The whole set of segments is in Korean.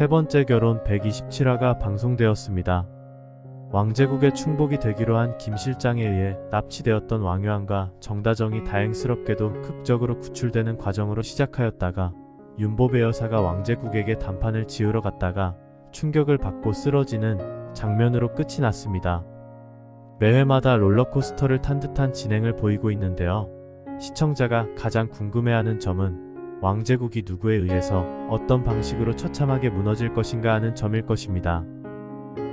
세 번째 결혼 127화가 방송되었습니다. 왕제국의 충복이 되기로 한 김 실장에 의해 납치되었던 왕유한과 정다정이 다행스럽게도 극적으로 구출되는 과정으로 시작하였다가 윤보배 여사가 왕제국에게 단판을 지으러 갔다가 충격을 받고 쓰러지는 장면으로 끝이 났습니다. 매회마다 롤러코스터를 탄 듯한 진행을 보이고 있는데요. 시청자가 가장 궁금해하는 점은 왕제국이 누구에 의해서 어떤 방식으로 처참하게 무너질 것인가 하는 점일 것입니다.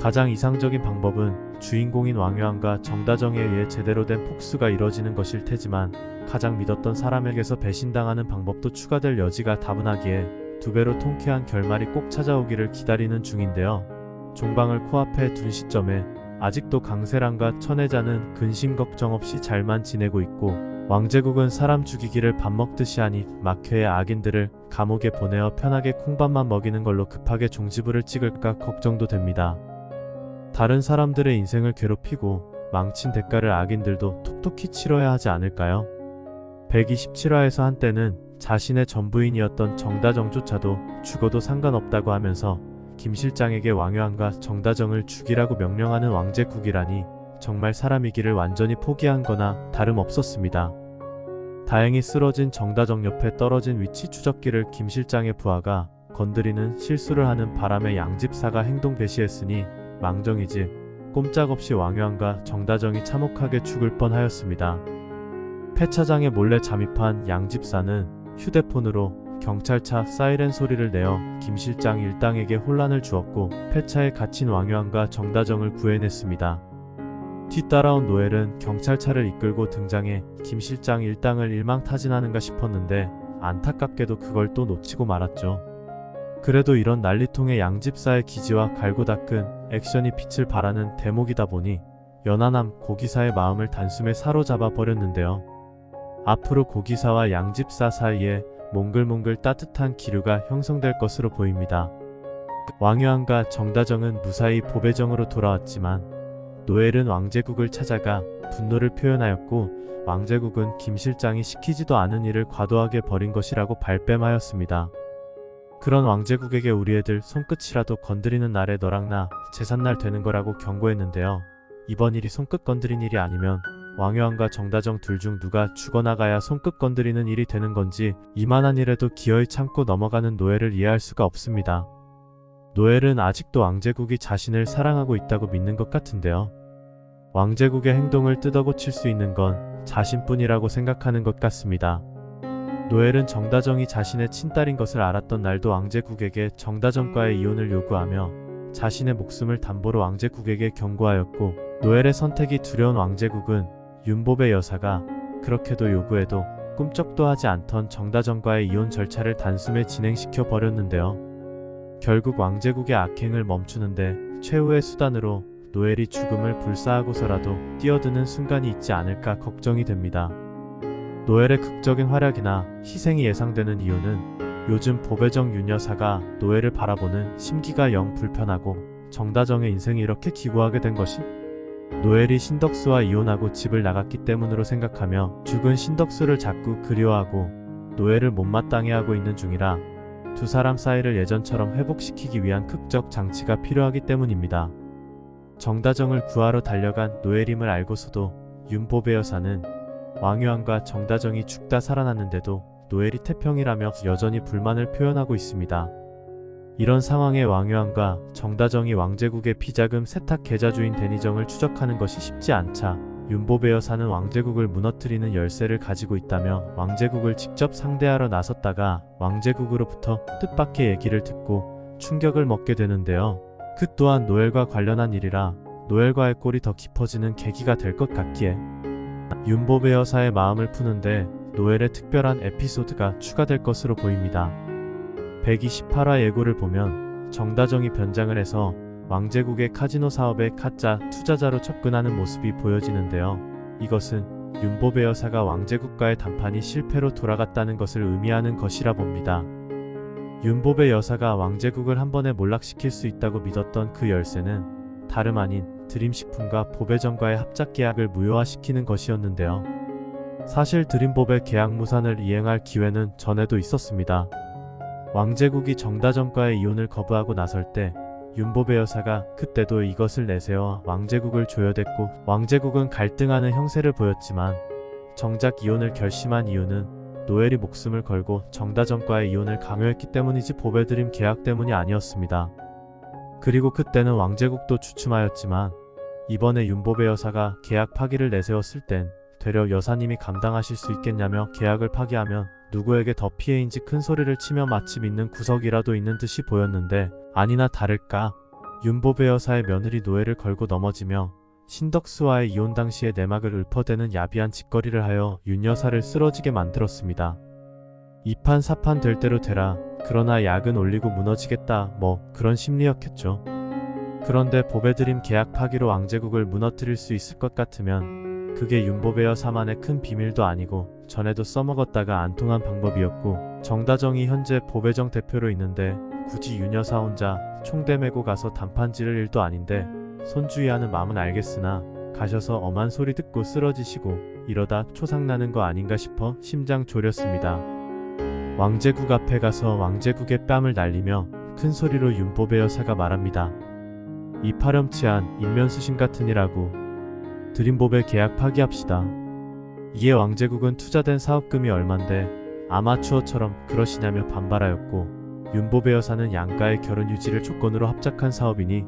가장 이상적인 방법은 주인공인 왕유한과 정다정에 의해 제대로 된 폭수가 이뤄지는 것일 테지만 가장 믿었던 사람에게서 배신당하는 방법도 추가될 여지가 다분하기에 두 배로 통쾌한 결말이 꼭 찾아오기를 기다리는 중인데요. 종방을 코앞에 둔 시점에 아직도 강세랑과 천혜자는 근심 걱정 없이 잘만 지내고 있고 왕제국은 사람 죽이기를 밥 먹듯이 하니 막회의 악인들을 감옥에 보내어 편하게 콩밥만 먹이는 걸로 급하게 종지부를 찍을까 걱정도 됩니다. 다른 사람들의 인생을 괴롭히고 망친 대가를 악인들도 톡톡히 치러야 하지 않을까요? 127화에서 한때는 자신의 전부인이었던 정다정조차도 죽어도 상관없다고 하면서 김 실장에게 왕유한과 정다정을 죽이라고 명령하는 왕제국이라니 정말 사람이기를 완전히 포기한 거나 다름없었습니다. 다행히 쓰러진 정다정 옆에 떨어진 위치 추적기를 김 실장의 부하가 건드리는 실수를 하는 바람에 양집사가 행동 개시했으니 망정이지 꼼짝없이 왕유한과 정다정이 참혹하게 죽을 뻔하였습니다. 폐차장에 몰래 잠입한 양집사는 휴대폰으로 경찰차 사이렌 소리를 내어 김 실장 일당에게 혼란을 주었고 폐차에 갇힌 왕유한과 정다정을 구해냈습니다. 뒤따라온 노엘은 경찰차를 이끌고 등장해 김 실장 일당을 일망타진하는가 싶었는데 안타깝게도 그걸 또 놓치고 말았죠. 그래도 이런 난리통의 양집사의 기지와 갈고 닦은 액션이 빛을 발하는 대목이다 보니 연하남 고기사의 마음을 단숨에 사로잡아 버렸는데요. 앞으로 고기사와 양집사 사이에 몽글몽글 따뜻한 기류가 형성될 것으로 보입니다. 왕유한과 정다정은 무사히 보배정으로 돌아왔지만 노엘은 왕제국을 찾아가 분노를 표현하였고 왕제국은 김 실장이 시키지도 않은 일을 과도하게 벌인 것이라고 발뺌하였습니다. 그런 왕제국에게 우리 애들 손끝이라도 건드리는 날에 너랑 나 재산날 되는 거라고 경고했는데요. 이번 일이 손끝 건드린 일이 아니면 왕유한과 정다정 둘 중 누가 죽어나가야 손끝 건드리는 일이 되는 건지 이만한 일에도 기어이 참고 넘어가는 노엘을 이해할 수가 없습니다. 노엘은 아직도 왕제국이 자신을 사랑하고 있다고 믿는 것 같은데요. 왕제국의 행동을 뜯어고칠 수 있는 건 자신뿐이라고 생각하는 것 같습니다. 노엘은 정다정이 자신의 친딸인 것을 알았던 날도 왕제국에게 정다정과의 이혼을 요구하며 자신의 목숨을 담보로 왕제국에게 경고하였고 노엘의 선택이 두려운 왕제국은 윤보배 여사가 그렇게도 요구해도 꿈쩍도 하지 않던 정다정과의 이혼 절차를 단숨에 진행시켜 버렸는데요. 결국 왕제국의 악행을 멈추는데 최후의 수단으로 노엘이 죽음을 불사하고서라도 뛰어드는 순간이 있지 않을까 걱정이 됩니다. 노엘의 극적인 활약이나 희생이 예상되는 이유는 요즘 보배정 윤 여사가 노엘을 바라보는 심기가 영 불편하고 정다정의 인생이 이렇게 기구하게 된 것이 노엘이 신덕수와 이혼하고 집을 나갔기 때문으로 생각하며 죽은 신덕수를 자꾸 그리워하고 노엘을 못마땅해 하고 있는 중이라 두 사람 사이를 예전처럼 회복시키기 위한 극적 장치가 필요하기 때문입니다. 정다정을 구하러 달려간 노엘임을 알고서도 윤보배 여사는 왕유한과 정다정이 죽다 살아났는데도 노엘이 태평이라며 여전히 불만을 표현하고 있습니다. 이런 상황에 왕유한과 정다정이 왕제국의 비자금 세탁 계좌주인 데니정을 추적하는 것이 쉽지 않자 윤보배 여사는 왕제국을 무너뜨리는 열쇠를 가지고 있다며 왕제국을 직접 상대하러 나섰다가 왕제국으로부터 뜻밖의 얘기를 듣고 충격을 먹게 되는데요. 그 또한 노엘과 관련한 일이라 노엘과의 꼴이 더 깊어지는 계기가 될 것 같기에 윤보배 여사의 마음을 푸는데 노엘의 특별한 에피소드가 추가될 것으로 보입니다. 128화 예고를 보면 정다정이 변장을 해서 왕제국의 카지노 사업에 가짜 투자자로 접근하는 모습이 보여지는데요. 이것은 윤보배 여사가 왕제국과의談판이 실패로 돌아갔다는 것을 의미하는 것이라 봅니다. 윤보배 여사가 왕제국을 한 번에 몰락시킬 수 있다고 믿었던 그 열쇠는 다름 아닌 드림식품과 보배정과의 합작 계약을 무효화시키는 것이었는데요. 사실 드림보배 계약 무산을 이행할 기회는 전에도 있었습니다. 왕제국이 정다정과의 이혼을 거부하고 나설 때 윤보배 여사가 그때도 이것을 내세워 왕제국을 조여댔고 왕제국은 갈등하는 형세를 보였지만 정작 이혼을 결심한 이유는 노엘이 목숨을 걸고 정다정과의 이혼을 강요했기 때문이지 보배드림 계약 때문이 아니었습니다. 그리고 그때는 왕제국도 주춤하였지만 이번에 윤보배 여사가 계약 파기를 내세웠을 땐 되려 여사님이 감당하실 수 있겠냐며 계약을 파기하면 누구에게 더 피해인지 큰 소리를 치며 마치 믿는 구석이라도 있는 듯이 보였는데 아니나 다를까 윤보배 여사의 며느리 노예를 걸고 넘어지며 신덕수와의 이혼 당시의 내막을 읊어대는 야비한 짓거리를 하여 윤 여사를 쓰러지게 만들었습니다. 이판 사판 될 대로 되라 그러나 약은 올리고 무너지겠다 뭐 그런 심리였겠죠. 그런데 보배드림 계약 파기로 왕제국을 무너뜨릴 수 있을 것 같으면 그게 윤보배 여사만의 큰 비밀도 아니고 전에도 써먹었다가 안 통한 방법이었고 정다정이 현재 보배정 대표로 있는데 굳이 윤 여사 혼자 총대 메고 가서 단판 지를 일도 아닌데 손주의하는 마음은 알겠으나 가셔서 엄한 소리 듣고 쓰러지시고 이러다 초상나는 거 아닌가 싶어 심장 졸였습니다. 왕제국 앞에 가서 왕제국의 뺨을 날리며 큰 소리로 윤보배 여사가 말합니다. 이 파렴치한 인면수신 같은 이라고 드림보배 계약 파기합시다. 이에 왕제국은 투자된 사업금이 얼만데 아마추어처럼 그러시냐며 반발하였고 윤보배 여사는 양가의 결혼 유지를 조건으로 합작한 사업이니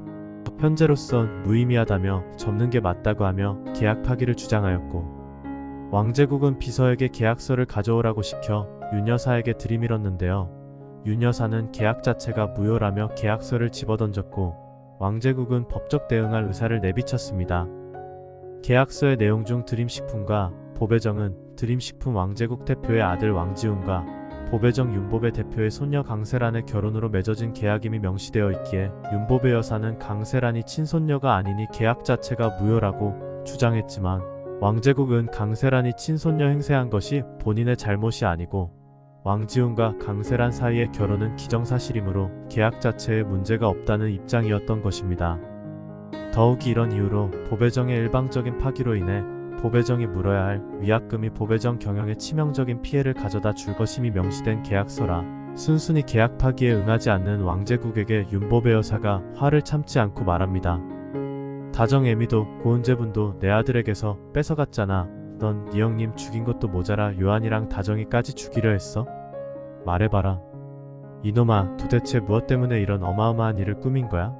현재로선 무의미하다며 접는 게 맞다고 하며 계약 파기를 주장하였고 왕제국은 비서에게 계약서를 가져오라고 시켜 윤 여사에게 들이밀었는데요. 윤 여사는 계약 자체가 무효라며 계약서를 집어던졌고 왕제국은 법적 대응할 의사를 내비쳤습니다. 계약서의 내용 중 드림식품과 보배정은 드림식품 왕제국 대표의 아들 왕지훈과 보배정 윤보배 대표의 손녀 강세란의 결혼으로 맺어진 계약임이 명시되어 있기에 윤보배 여사는 강세란이 친손녀가 아니니 계약 자체가 무효라고 주장했지만 왕제국은 강세란이 친손녀 행세한 것이 본인의 잘못이 아니고 왕지훈과 강세란 사이의 결혼은 기정사실이므로 계약 자체에 문제가 없다는 입장이었던 것입니다. 더욱이 이런 이유로 보배정의 일방적인 파기로 인해 보배정이 물어야 할 위약금이 보배정 경영에 치명적인 피해를 가져다 줄 것임이 명시된 계약서라 순순히 계약 파기에 응하지 않는 왕제국에게 윤보배 여사가 화를 참지 않고 말합니다. 다정 애미도 고은재분도 내 아들에게서 뺏어갔잖아. 넌 네 형님 죽인 것도 모자라 요한이랑 다정이까지 죽이려 했어? 말해봐라. 이놈아 도대체 무엇 때문에 이런 어마어마한 일을 꾸민 거야?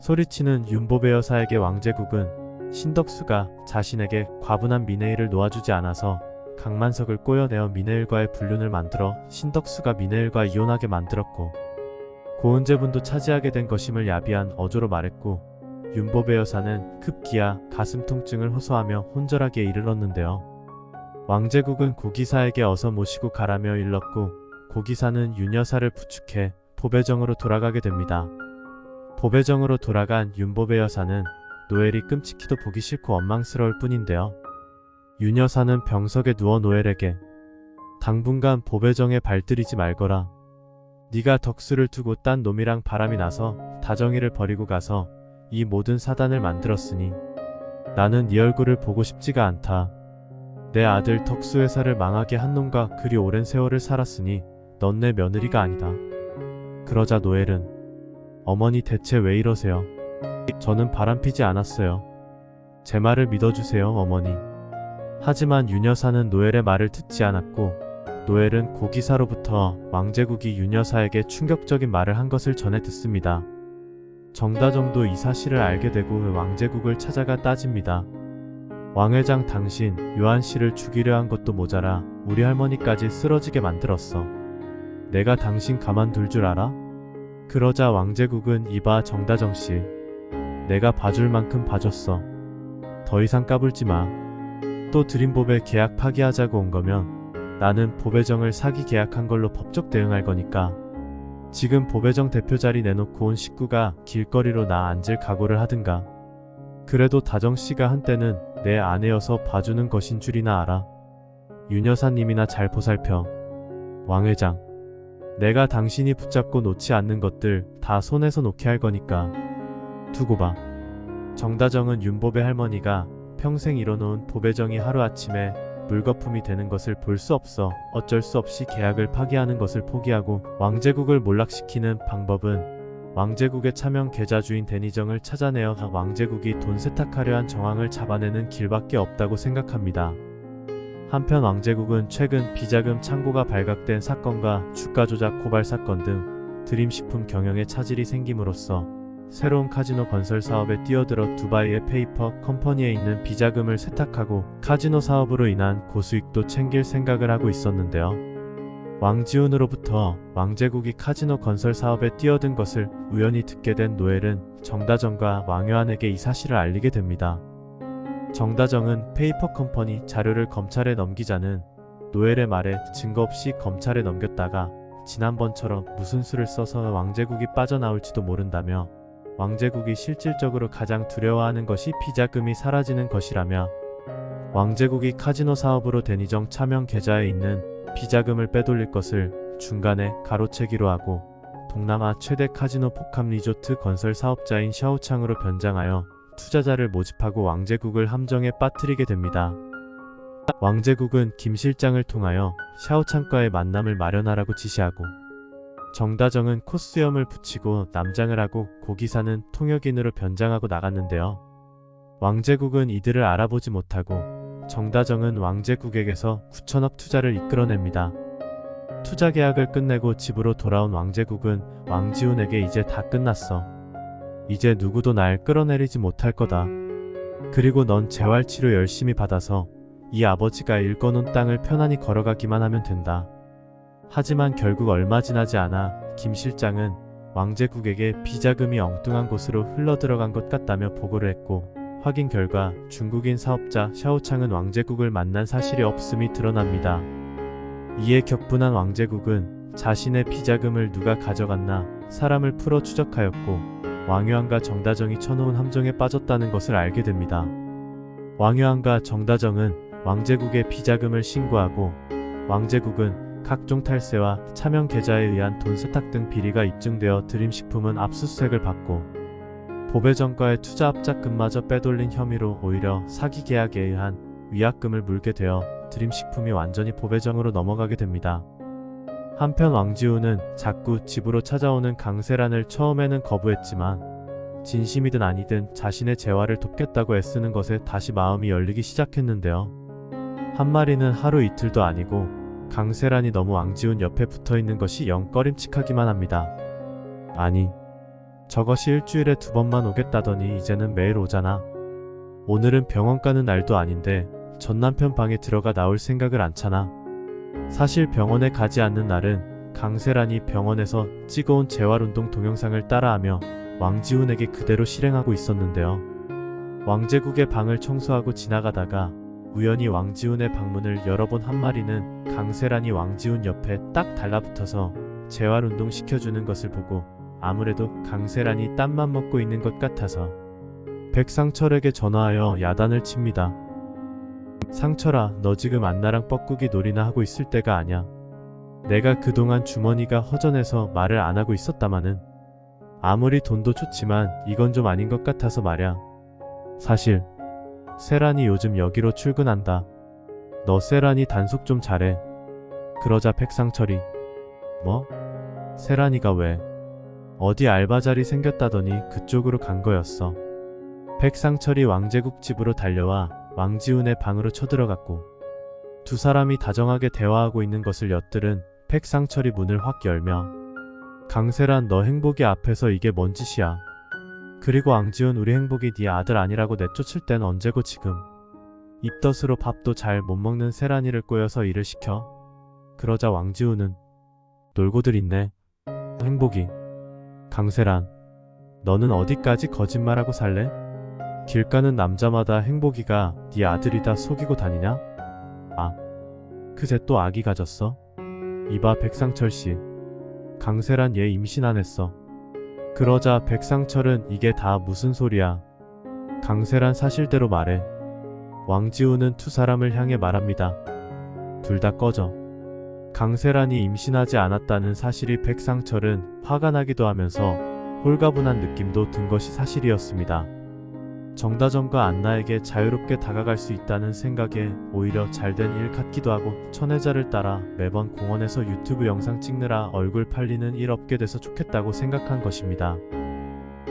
소리치는 윤보배 여사에게 왕제국은 신덕수가 자신에게 과분한 미네일을 놓아주지 않아서 강만석을 꼬여내어 미네일과의 불륜을 만들어 신덕수가 미네일과 이혼하게 만들었고 고은재분도 차지하게 된 것임을 야비한 어조로 말했고 윤보배 여사는 급기야 가슴 통증을 호소하며 혼절하기에 이르렀는데요. 왕제국은 고기사에게 어서 모시고 가라며 일렀고 고기사는 윤 여사를 부축해 보배정으로 돌아가게 됩니다. 보배정으로 돌아간 윤보배 여사는 노엘이 끔찍히도 보기 싫고 원망스러울 뿐인데요. 윤 여사는 병석에 누워 노엘에게 당분간 보배정에 발들이지 말거라. 네가 덕수를 두고 딴 놈이랑 바람이 나서 다정이를 버리고 가서 이 모든 사단을 만들었으니 나는 네 얼굴을 보고 싶지가 않다. 내 아들 덕수 회사를 망하게 한 놈과 그리 오랜 세월을 살았으니 넌 내 며느리가 아니다. 그러자 노엘은 어머니 대체 왜 이러세요? 저는 바람피지 않았어요. 제 말을 믿어주세요, 어머니. 하지만 윤 여사는 노엘의 말을 듣지 않았고 노엘은 고기사로부터 왕제국이 윤 여사에게 충격적인 말을 한 것을 전해 듣습니다. 정다정도 이 사실을 알게 되고 왕제국을 찾아가 따집니다. 왕회장 당신 요한 씨를 죽이려 한 것도 모자라 우리 할머니까지 쓰러지게 만들었어. 내가 당신 가만둘 줄 알아? 그러자 왕제국은 이봐 정다정 씨. 내가 봐줄 만큼 봐줬어. 더 이상 까불지 마. 또 드림보배 계약 파기하자고 온 거면 나는 보배정을 사기 계약한 걸로 법적 대응할 거니까 지금 보배정 대표 자리 내놓고 온 식구가 길거리로 나 앉을 각오를 하든가. 그래도 다정씨가 한때는 내 아내여서 봐주는 것인 줄이나 알아. 윤 여사님이나 잘 보살펴. 왕 회장. 내가 당신이 붙잡고 놓지 않는 것들 다 손에서 놓게 할 거니까. 봐. 정다정은 윤보배 할머니가 평생 이뤄놓은 보배정이 하루아침에 물거품이 되는 것을 볼 수 없어 어쩔 수 없이 계약을 파기하는 것을 포기하고 왕제국을 몰락시키는 방법은 왕제국의 차명 계좌 주인 데니정을 찾아내어 왕제국이 돈 세탁하려 한 정황을 잡아내는 길밖에 없다고 생각합니다. 한편 왕제국은 최근 비자금 창고가 발각된 사건과 주가 조작 고발 사건 등 드림식품 경영에 차질이 생김으로써 새로운 카지노 건설 사업에 뛰어들어 두바이의 페이퍼 컴퍼니에 있는 비자금을 세탁하고 카지노 사업으로 인한 고수익도 챙길 생각을 하고 있었는데요. 왕지훈으로부터 왕제국이 카지노 건설 사업에 뛰어든 것을 우연히 듣게 된 노엘은 정다정과 왕요한에게 이 사실을 알리게 됩니다. 정다정은 페이퍼 컴퍼니 자료를 검찰에 넘기자는 노엘의 말에 증거 없이 검찰에 넘겼다가 지난번처럼 무슨 수를 써서 왕제국이 빠져나올지도 모른다며 왕제국이 실질적으로 가장 두려워하는 것이 비자금이 사라지는 것이라며 왕제국이 카지노 사업으로 데니정 차명 계좌에 있는 비자금을 빼돌릴 것을 중간에 가로채기로 하고 동남아 최대 카지노 복합 리조트 건설 사업자인 샤오창으로 변장하여 투자자를 모집하고 왕제국을 함정에 빠뜨리게 됩니다. 왕제국은 김 실장을 통하여 샤오창과의 만남을 마련하라고 지시하고 정다정은 코스염을 붙이고 남장을 하고 고기사는 통역인으로 변장하고 나갔는데요. 왕제국은 이들을 알아보지 못하고 정다정은 왕제국에게서 9천억 투자를 이끌어냅니다. 투자 계약을 끝내고 집으로 돌아온 왕제국은 왕지훈에게 이제 다 끝났어. 이제 누구도 날 끌어내리지 못할 거다. 그리고 넌 재활치료 열심히 받아서 이 아버지가 일궈놓은 땅을 편안히 걸어가기만 하면 된다. 하지만 결국 얼마 지나지 않아 김 실장은 왕제국에게 비자금이 엉뚱한 곳으로 흘러들어간 것 같다며 보고를 했고 확인 결과 중국인 사업자 샤오창은 왕제국을 만난 사실이 없음이 드러납니다. 이에 격분한 왕제국은 자신의 비자금을 누가 가져갔나 사람을 풀어 추적하였고 왕유한과 정다정이 쳐놓은 함정에 빠졌다는 것을 알게 됩니다. 왕유한과 정다정은 왕제국의 비자금을 신고하고 왕제국은 각종 탈세와 차명 계좌에 의한 돈 세탁 등 비리가 입증되어 드림식품은 압수수색을 받고 보배정가의 투자 합작금마저 빼돌린 혐의로 오히려 사기 계약에 의한 위약금을 물게 되어 드림식품이 완전히 보배정으로 넘어가게 됩니다. 한편 왕지우는 자꾸 집으로 찾아오는 강세란을 처음에는 거부했지만 진심이든 아니든 자신의 재활을 돕겠다고 애쓰는 것에 다시 마음이 열리기 시작했는데요. 한 마리는 하루 이틀도 아니고 강세란이 너무 왕지훈 옆에 붙어 있는 것이 영 꺼림칙하기만 합니다. 아니, 저것이 일주일에 두 번만 오겠다더니 이제는 매일 오잖아. 오늘은 병원 가는 날도 아닌데 전 남편 방에 들어가 나올 생각을 않잖아. 사실 병원에 가지 않는 날은 강세란이 병원에서 찍어온 재활운동 동영상을 따라하며 왕지훈에게 그대로 실행하고 있었는데요. 왕제국의 방을 청소하고 지나가다가 우연히 왕지훈의 방문을 열어본 한 마리는 강세란이 왕지훈 옆에 딱 달라붙어서 재활운동 시켜주는 것을 보고 아무래도 강세란이 땀만 먹고 있는 것 같아서 백상철에게 전화하여 야단을 칩니다. 상철아, 너 지금 안나랑 뻐꾸기 놀이나 하고 있을 때가 아냐. 내가 그동안 주머니가 허전해서 말을 안 하고 있었다마는 아무리 돈도 좋지만 이건 좀 아닌 것 같아서 말야. 사실 세란이 요즘 여기로 출근한다. 너 세란이 단속 좀 잘해. 그러자 백상철이 뭐? 세란이가 왜? 어디 알바 자리 생겼다더니 그쪽으로 간 거였어. 백상철이 왕제국 집으로 달려와 왕지훈의 방으로 쳐들어갔고 두 사람이 다정하게 대화하고 있는 것을 엿들은 백상철이 문을 확 열며 강세란 너 행복이 앞에서 이게 뭔 짓이야. 그리고 왕지훈 우리 행복이 네 아들 아니라고 내쫓을 땐 언제고 지금. 입덧으로 밥도 잘 못 먹는 세란이를 꼬여서 일을 시켜. 그러자 왕지훈은 놀고들 있네. 행복이. 강세란. 너는 어디까지 거짓말하고 살래? 길 가는 남자마다 행복이가 네 아들이다 속이고 다니냐? 아. 그새 또 아기 가졌어? 이봐 백상철 씨. 강세란 얘 임신 안 했어. 그러자 백상철은 이게 다 무슨 소리야. 강세란 사실대로 말해. 왕지우는 두 사람을 향해 말합니다. 둘 다 꺼져. 강세란이 임신하지 않았다는 사실이 백상철은 화가 나기도 하면서 홀가분한 느낌도 든 것이 사실이었습니다. 정다정과 안나에게 자유롭게 다가갈 수 있다는 생각에 오히려 잘된 일 같기도 하고 천혜자를 따라 매번 공원에서 유튜브 영상 찍느라 얼굴 팔리는 일 없게 돼서 좋겠다고 생각한 것입니다.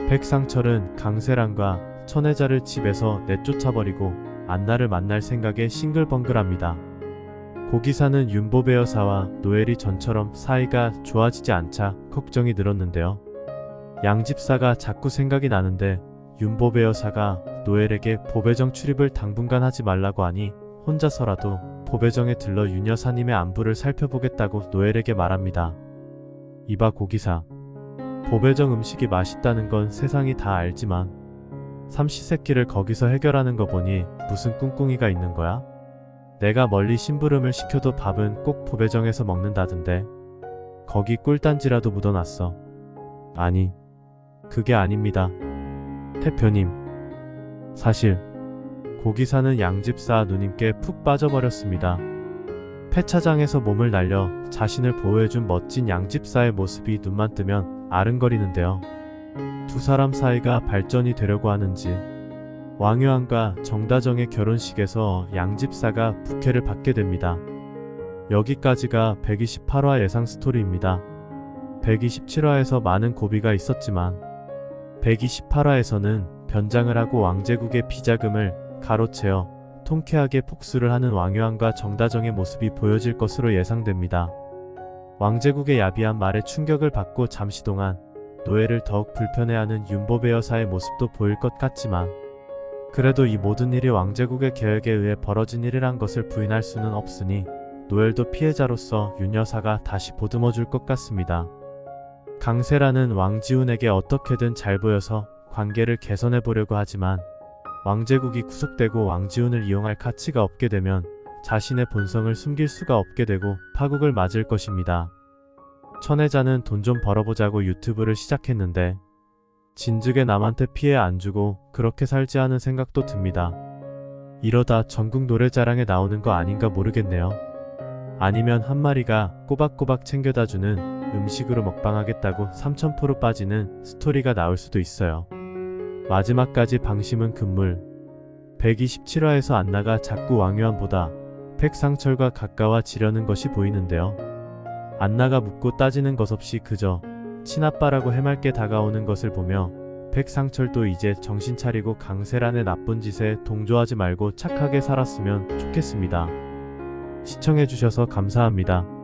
백상철은 강세란과 천혜자를 집에서 내쫓아버리고 안나를 만날 생각에 싱글벙글합니다. 고기사는 윤보배 여사와 노엘이 전처럼 사이가 좋아지지 않자 걱정이 늘었는데요. 양집사가 자꾸 생각이 나는데 윤보배 여사가 노엘에게 보배정 출입을 당분간 하지 말라고 하니 혼자서라도 보배정에 들러 윤 여사님의 안부를 살펴보겠다고 노엘에게 말합니다. 이봐 고기사. 보배정 음식이 맛있다는 건 세상이 다 알지만 삼시세끼를 거기서 해결하는 거 보니 무슨 꿍꿍이가 있는 거야? 내가 멀리 심부름을 시켜도 밥은 꼭 보배정에서 먹는다던데 거기 꿀단지라도 묻어놨어. 아니, 그게 아닙니다. 대표님. 사실 고기 사는 양집사 누님께 푹 빠져버렸습니다. 폐차장에서 몸을 날려 자신을 보호해준 멋진 양집사의 모습이 눈만 뜨면 아른거리는데요. 두 사람 사이가 발전이 되려고 하는지 왕유한과 정다정의 결혼식에서 양집사가 부케를 받게 됩니다. 여기까지가 128화 예상 스토리입니다. 127화에서 많은 고비가 있었지만 128화에서는 변장을 하고 왕제국의 비자금을 가로채어 통쾌하게 폭수를 하는 왕유한과 정다정의 모습이 보여질 것으로 예상됩니다. 왕제국의 야비한 말에 충격을 받고 잠시 동안 노예를 더욱 불편해하는 윤보배 여사의 모습도 보일 것 같지만 그래도 이 모든 일이 왕제국의 계획에 의해 벌어진 일이란 것을 부인할 수는 없으니 노엘도 피해자로서 윤 여사가 다시 보듬어 줄 것 같습니다. 강세라는 왕지훈에게 어떻게든 잘 보여서 관계를 개선해 보려고 하지만 왕제국이 구속되고 왕지훈을 이용할 가치가 없게 되면 자신의 본성을 숨길 수가 없게 되고 파국을 맞을 것입니다. 천혜자는 돈 좀 벌어보자고 유튜브를 시작했는데 진즉에 남한테 피해 안 주고 그렇게 살지 하는 생각도 듭니다. 이러다 전국 노래자랑에 나오는 거 아닌가 모르겠네요. 아니면 한 마리가 꼬박꼬박 챙겨다 주는 음식으로 먹방하겠다고 3000% 빠지는 스토리가 나올 수도 있어요. 마지막까지 방심은 금물. 127화에서 안나가 자꾸 왕유한보다 백상철과 가까워지려는 것이 보이는데요. 안나가 묻고 따지는 것 없이 그저 친아빠라고 해맑게 다가오는 것을 보며 백상철도 이제 정신 차리고 강세란의 나쁜 짓에 동조하지 말고 착하게 살았으면 좋겠습니다. 시청해주셔서 감사합니다.